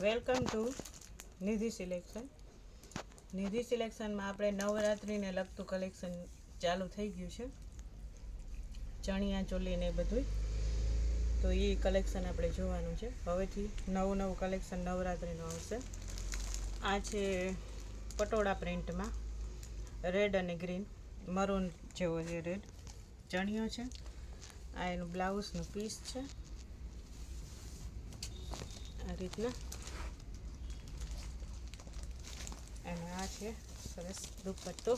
Welcome to Nidhi selection Nidhi સિલેક્શનમાં આપણે નવરાત્રિને લગતું કલેક્શન ચાલુ થઈ ગયું છે. ચણિયા ચોલીને બધું તો એ કલેક્શન આપણે જોવાનું છે. હવેથી નવું નવું કલેક્શન નવરાત્રિનું આવશે. આ છે પટોળા પ્રિન્ટમાં. રેડ અને ગ્રીન મરૂન જેવો છે રેડ ચણિયો છે. આ એનું બ્લાઉઝનું પીસ છે. આ રીતના. અને આ છે સરસ દુપટ્ટો.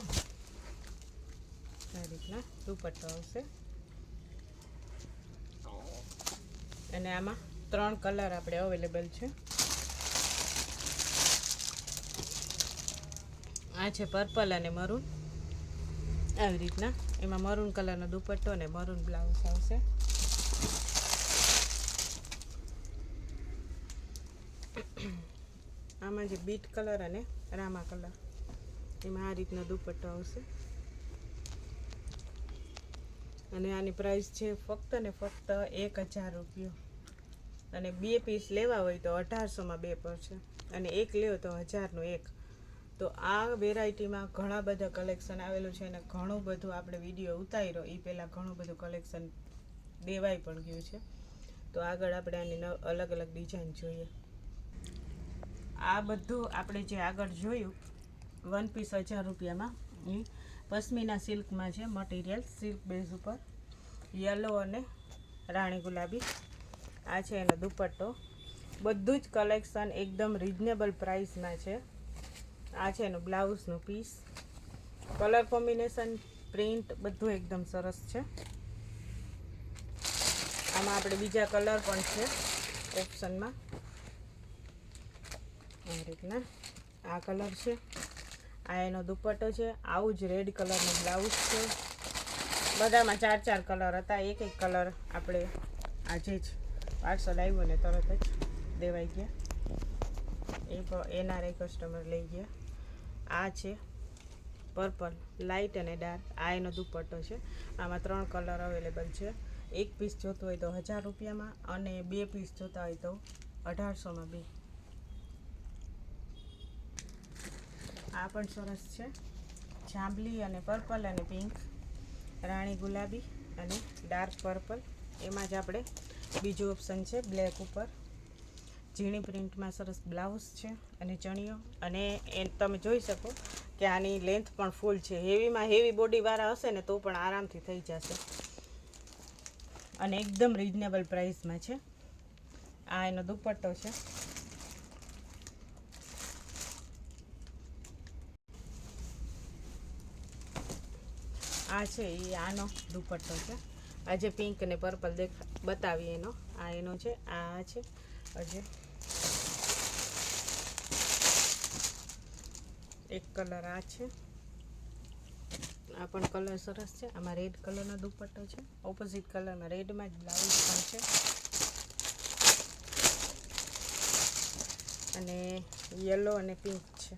આ રીતના દુપટ્ટો આવશે. અને આમાં ત્રણ કલર આપણે અવેલેબલ છે. આ છે પર્પલ અને મરૂન. આવી રીતના. એમાં મરૂન કલરનો દુપટ્ટો અને મરૂન બ્લાઉઝ આવશે. આમાં જે બીટ કલર અને રામા કલર. એમાં આ રીતનો દુપટ્ટો આવશે. અને આની પ્રાઇસ છે ફક્ત ને ફક્ત એક હજાર રૂપિયો. અને બે પીસ લેવા હોય તો અઢારસોમાં બે પડશે અને એક લેવો તો હજારનું એક. તો આ વેરાયટીમાં ઘણા બધા કલેક્શન આવેલું છે અને ઘણું બધું આપણે વીડિયો ઉતાર્યો. એ પહેલાં ઘણું બધું કલેક્શન દેવાઈ પણ ગયું છે. તો આગળ આપણે આની અલગ અલગ ડિઝાઇન જોઈએ. આ બધું આપણે જે આગળ જોયું વન પીસ હજાર રૂપિયામાં એ પશ્મિના સિલ્કમાં છે મટીરિયલ સિલ્ક બેઝ ઉપર યલો અને રાણી ગુલાબી. આ છે એનો દુપટ્ટો. બધું જ કલેક્શન એકદમ રિઝનેબલ પ્રાઇસમાં છે. આ છે એનું બ્લાઉઝનું પીસ કલર કોમ્બિનેશન પ્રિન્ટ બધું એકદમ સરસ છે. આમાં આપણે બીજા કલર પણ છે ઓપ્શનમાં આ રીતના. આ કલર છે. આ એનો દુપટ્ટો છે. આવું જ રેડ કલરનો બ્લાઉઝ છે. બધામાં ચાર ચાર કલર હતા. એક એક કલર આપણે આજે જ પાર્સલ આવ્યું ને તરત જ દેવાઈ ગયા. એ એનઆરઆઈ કસ્ટમર લઈ ગયા. આ છે પર્પલ લાઇટ અને ડાર્ક આ એનો દુપટ્ટો છે. આમાં ત્રણ કલર અવેલેબલ છે. એક પીસ જોતો હોય તો હજાર રૂપિયામાં અને બે પીસ જોતા હોય તો અઢારસોમાં બે. આ પણ સરસ છે. જાંબલી અને પર્પલ અને પિંક, રાણી ગુલાબી અને ડાર્ક પર્પલ. એમાં જ આપણે બીજું ઓપ્શન છે બ્લેક ઉપર. ઝીણી પ્રિન્ટમાં સરસ બ્લાઉઝ છે અને ચણિયો. અને એ તમે જોઈ શકો કે આની લેન્થ પણ ફૂલ છે. હેવીમાં હેવી બોડીવાળા હશે ને તો પણ આરામથી થઈ જશે. અને એકદમ રિઝનેબલ પ્રાઇસમાં છે. આ એનો દુપટ્ટો છે. આ છે, એ આનો દુપટ્ટો છે. આજે પિંક અને પર્પલ દેખા બતાવી એનો. આ એનો છે, આ છે આજે એક કલર આ છે. આ પણ કલર સરસ છે. આમાં રેડ કલરનો દુપટ્ટો છે. ઓપોઝિટ કલરમાં રેડમાં જ બ્લાઉઝ પણ છે. અને યલો અને પિંક છે.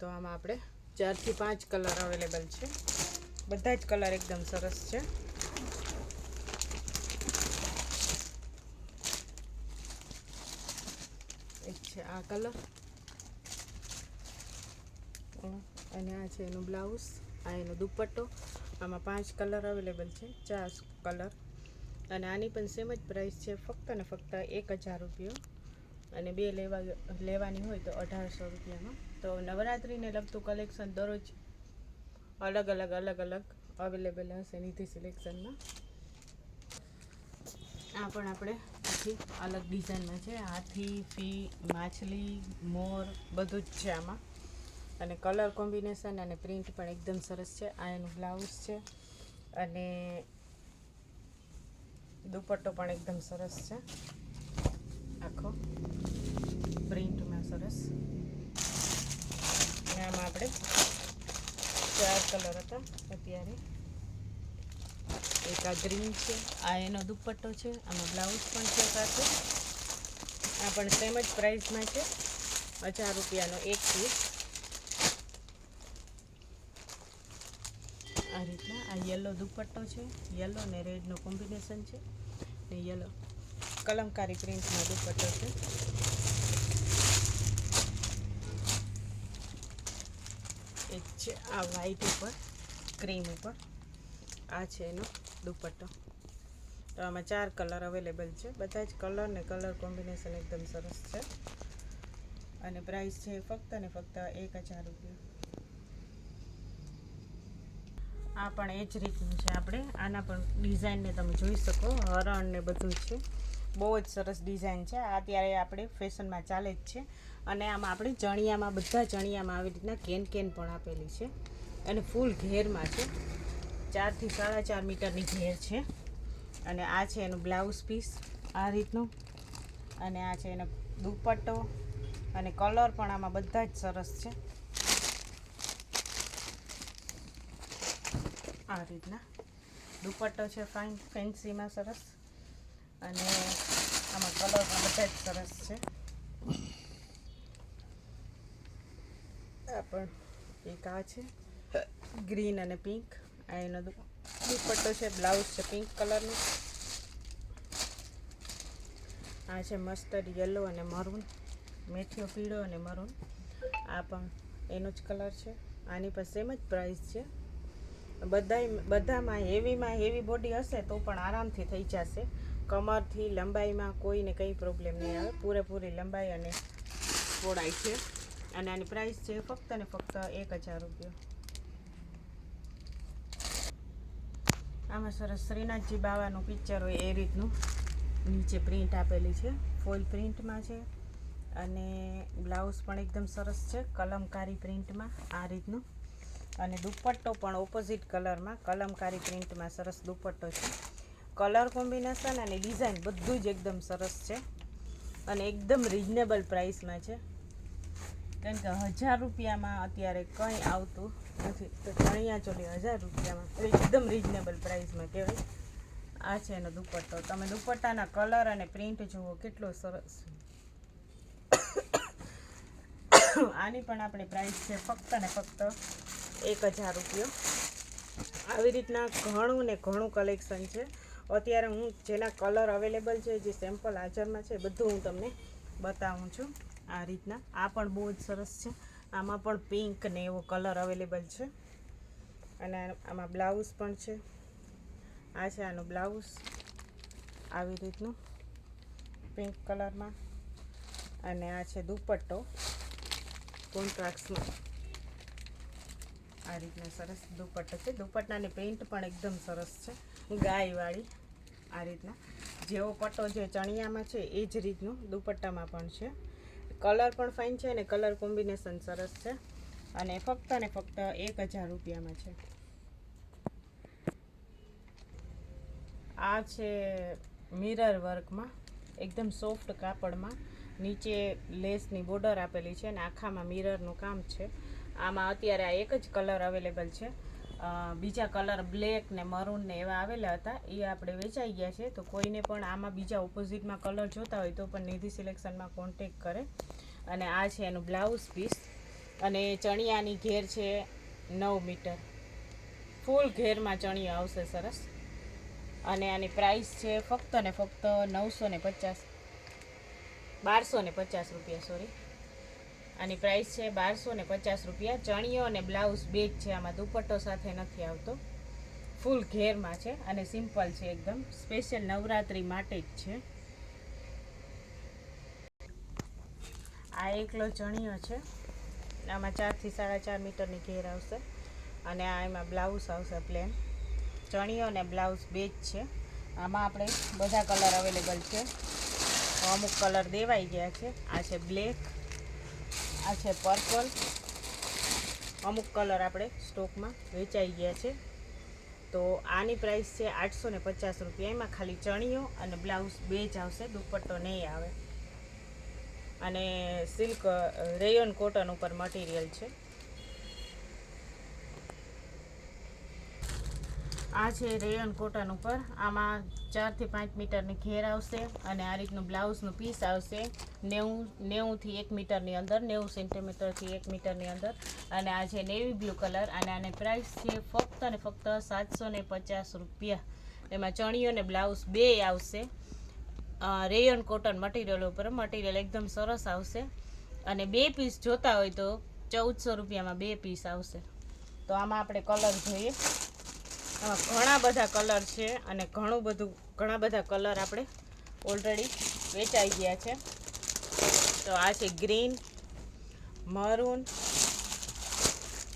તો આમાં આપણે ચારથી પાંચ કલર અવેલેબલ છે. બધા જ કલર એકદમ સરસ છે. એક છે આ કલર. અને આ છે એનું બ્લાઉઝ, આ એનો દુપટ્ટો. આમાં પાંચ કલર અવેલેબલ છે, ચાર કલર. અને આની પણ સેમ જ પ્રાઇસ છે, ફક્ત ને ફક્ત એક હજાર રૂપિયો. અને બે લેવા લેવાની હોય તો અઢારસો રૂપિયામાં. તો નવરાત્રિને લગતું કલેક્શન દરરોજ અલગ અલગ અલગ અલગ અવેલેબલ હશે નિધિ સિલેક્શનમાં આ પણ આપણે પછી અલગ ડિઝાઇનમાં છે. હાથી, ફી, માછલી, મોર બધું જ છે આમાં. અને કલર કોમ્બિનેશન અને પ્રિન્ટ પણ એકદમ સરસ છે. આ એનું બ્લાઉઝ છે. અને દુપટ્ટો પણ એકદમ સરસ છે. આખો. પ્રિન્ટમાં સરસ. અને આપણે ચાર કલર હતા અત્યારે. એક આ ગ્રીન છે, આ એનો દુપટ્ટો છે, આમાં બ્લાઉઝ પણ છે સાથે. આ પણ સેમ જ પ્રાઇસમાં છે. હજાર રૂપિયાનો એક પીસ આ રીતના આ યલો દુપટ્ટો છે યલો ને રેડનું કોમ્બિનેશન છે. ને યલો કલમકારી પ્રિન્ટનો દુપટ્ટો છે. એક છે આ વ્હાઈટ ઉપર ક્રીમ ઉપર. આ છે એનો દુપટ્ટો. તો આમાં ચાર કલર અવેલેબલ છે. બધા જ કલર ને કલર કોમ્બિનેશન એકદમ સરસ છે. અને પ્રાઇસ છે ફક્ત ને ફક્ત એક હજાર રૂપિયા. આ પણ એ જ રીતનું છે આપણે. આના પણ ડિઝાઇનને તમે જોઈ શકો. હરણ ને બધું છે. બહુ જ સરસ ડિઝાઇન છે. આ અત્યારે આપણે ફેશનમાં ચાલે જ છે. અને આમાં આપણે ચણિયામાં, બધા ચણિયામાં આવી રીતના કેન કેન પણ આપેલી છે. અને ફૂલ ઘેરમાં છે. ચારથી સાડા ચાર મીટરની ઘેર છે. અને આ છે એનું બ્લાઉઝ પીસ આ રીતનું. અને આ છે એનો દુપટ્ટો. અને કલર પણ આમાં બધા જ સરસ છે. આ રીતના. દુપટ્ટો છે ફાઇન ફેન્સીમાં સરસ. અને આમાં કલર પણ બધા જ સરસ છે. આ પણ એક આ છે. ગ્રીન અને પિંક આ એનો દુપટ્ટો છે બ્લાઉઝ છે પિંક કલરનો આ છે મસ્ટર્ડ યલો અને મરૂન મેથીઓ પીળો અને મરૂન આ પણ એનો જ કલર છે. આની પર સેમ જ પ્રાઇસ છે. બધાય બધામાં હેવીમાં હેવી બોડી હશે તો પણ આરામથી થઈ જશે. કમરથી, લંબાઈમાં કોઈને કંઈ પ્રોબ્લેમ નહીં આવે. પૂરેપૂરી લંબાઈ અને પહોળાઈ છે. અને આની પ્રાઇસ છે ફક્ત ને ફક્ત એક હજાર રૂપિયા. આમાં સરસ શ્રીનાથજી બાવાનું પિક્ચર હોય એ રીતનું. નીચે પ્રિન્ટ આપેલી છે. ફોઇલ પ્રિન્ટમાં છે. અને બ્લાઉઝ પણ એકદમ સરસ છે. કલમકારી પ્રિન્ટમાં આ રીતનું. અને દુપટ્ટો પણ ઓપોઝિટ કલરમાં કલમકારી પ્રિન્ટમાં સરસ દુપટ્ટો છે. કલર કોમ્બિનેશન અને ડિઝાઇન બધું જ એકદમ સરસ છે. અને એકદમ રિઝનેબલ પ્રાઇસમાં છે. કારણ કે હજાર રૂપિયામાં અત્યારે કંઈ આવતું નથી. તો ચણિયા ચોલી હજાર રૂપિયામાં. એકદમ રિઝનેબલ પ્રાઇસમાં કહેવાય. આ છે એનો દુપટ્ટો. તમે દુપટ્ટાના કલર અને પ્રિન્ટ જુઓ કેટલો સરસ આની પણ આપણી પ્રાઇસ છે ફક્ત ને ફક્ત એક હજાર રૂપિયો. આવી રીતના ઘણું ને ઘણું કલેક્શન છે. અત્યારે હું જેના કલર અવેલેબલ છે, જે સેમ્પલ હાજરમાં છે, બધું હું તમને બતાવું છું આ રીતના. આ પણ બહુ જ સરસ છે. આમાં પણ પિંક ને એવો કલર અવેલેબલ છે. અને આમાં બ્લાઉઝ પણ છે. આ છે આનું બ્લાઉઝ આવી રીતનું પિંક કલરમાં અને આ છે દુપટ્ટો. કોન્ટ્રાક્ટ્સમાં આ રીતના સરસ દુપટ્ટો છે. દુપટ્ટાની પ્રિન્ટ પણ એકદમ સરસ છે. ગાયવાળી આ રીતના. જેવો પટ્ટો જે ચણિયામાં છે, એ જ રીતનું દુપટ્ટામાં પણ છે. કલર પણ ફાઇન છે અને કલર કોમ્બિનેશન સરસ છે. અને ફક્ત ને ફક્ત એક હજાર રૂપિયામાં છે. આ છે મિરર વર્કમાં એકદમ સોફ્ટ કાપડમાં. નીચે લેસની બોર્ડર આપેલી છે અને આખામાં મિરરનું કામ છે. આમાં અત્યારે આ એક જ કલર અવેલેબલ છે. બીજા કલર બ્લેક ને મરૂન ને એવા આવેલા હતા. એ આપણે વેચાઈ ગયા છે. તો કોઈને પણ આમાં બીજા ઓપોઝિટમાં કલર જોતા હોય તો પણ નિધિ સિલેક્શનમાં કોન્ટેક કરે. અને આ છે એનું બ્લાઉઝ પીસ. અને ચણિયાની ઘેર છે નવ મીટર. ફૂલ ઘેરમાં ચણિયા આવશે સરસ. અને આની પ્રાઇસ છે ફક્ત ને ફક્ત નવસો ને પચાસ. બારસો ને પચાસ રૂપિયા સોરી આની પ્રાઇસ છે બારસો ને પચાસ રૂપિયા. ચણિયો અને બ્લાઉઝ બે જ છે. આમાં દુપટ્ટો સાથે નથી આવતો. ફૂલ ઘેરમાં છે અને સિમ્પલ છે એકદમ. સ્પેશિયલ નવરાત્રી માટે જ છે. આ એકલો ચણિયો છે. આમાં ચારથી સાડા ચાર મીટરની ઘેર આવશે અને આ એમાં બ્લાઉઝ આવશે પ્લેન ચણિયો અને બ્લાઉઝ બે જ છે. આમાં આપણે બધા કલર અવેલેબલ છે. અમુક કલર દેવાઈ ગયા છે. આ છે બ્લેક આ છે પર્પલ. અમુક કલર આપણે સ્ટોકમાં વેચાઈ ગયા છે. તો આની પ્રાઇસ છે આઠસો ને પચાસ રૂપિયા. એમાં ખાલી ચણિયો અને બ્લાઉઝ બે જ આવશે. દુપટ્ટો નહીં આવે. અને સિલ્ક રેયોન કોટન ઉપર મટીરિયલ છે. આ છે રેયન કોટન ઉપર. આમાં ચારથી પાંચ મીટરની ઘેર આવશે અને આ રીતનું બ્લાઉઝનું પીસ આવશે નેવું, નેવુંથી એક મીટરની અંદર, નેવું સેન્ટીમીટરથી એક મીટરની અંદર. અને આ છે નેવી બ્લુ કલર અને આની પ્રાઇસ છે ફક્ત ને ફક્ત સાતસો પચાસ રૂપિયા. એમાં ચણિયો અને બ્લાઉઝ બે આવશે. રેયન કોટન મટીરિયલ ઉપર મટીરિયલ એકદમ સરસ આવશે. અને બે પીસ જોતા હોય તો ચૌદસો રૂપિયામાં બે પીસ આવશે. તો આમાં આપણે કલર જોઈએ. ઘણા બધા કલર છે અને ઘણું બધું, ઘણા બધા કલર આપણે ઓલરેડી વેચાઈ ગયા છે. તો આ છે ગ્રીન મરૂન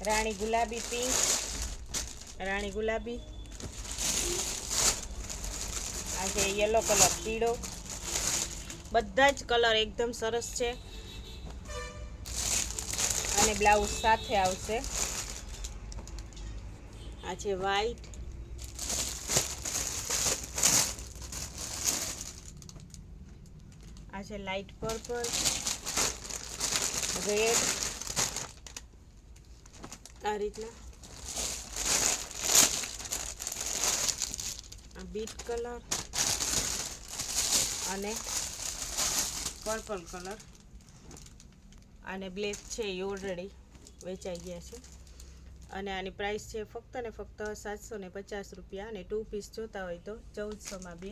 રાણી ગુલાબી પિંક રાણી ગુલાબી, આ છે યલો કલર, પીળો. બધા જ કલર એકદમ સરસ છે. અને બ્લાઉઝ સાથે આવશે. આ છે વ્હાઈટ છે લાઇટ પર્પલ રેડ આ રીતના. આ બીટ કલર અને પર્પલ કલર અને બ્લેક છે એ ઓલરેડી વેચાઈ ગયા છે. અને આની પ્રાઇસ છે ફક્ત ને ફક્ત સાતસો ને પચાસ રૂપિયા અને ટુ પીસ જોતા હોય તો ચૌદસોમાં બે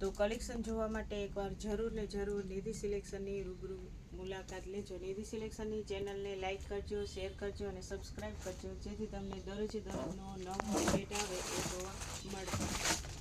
તો કલેક્શન જોવા માટે એકવાર જરૂર ને જરૂર નિધિ સિલેક્શનની રૂબરૂ મુલાકાત લેજો. નિધિ સિલેક્શનની ચેનલને લાઇક કરજો શેર કરજો અને સબસ્ક્રાઈબ કરજો, જેથી તમને દરરોજે દરરોજનો નવો અપડેટ આવે એ જોવા મળે.